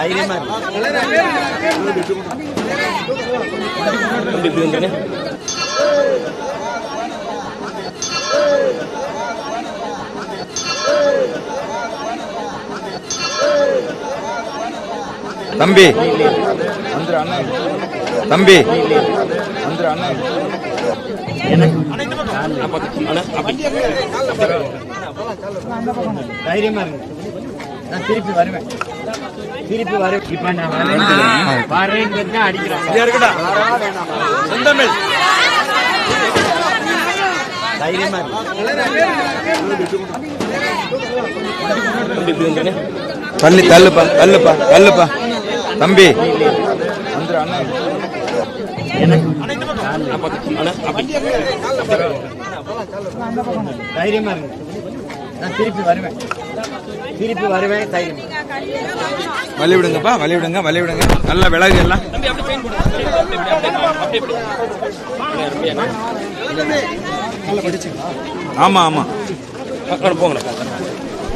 தைரியமா தம்பி. தம்பி. தைரியமா இருங்க நான் திருப்பி வருவேன். திருப்பி வருவேன். இப்ப நான் வரேன். வரேன் அடிக்கிறேன். தைரியமா தள்ளி தள்ளுப்பா தள்ளுப்பா தள்ளுப்பா. தம்பி. தைரியமா இருங்க நான் திருப்பி வருவேன். திருப்பி வருவேன் தைரியம். வழி விடுங்கப்பா வழி விடுங்க வழி விடுங்க நல்ல விலகு எல்லாம். ஆமா ஆமா. போங்களேன்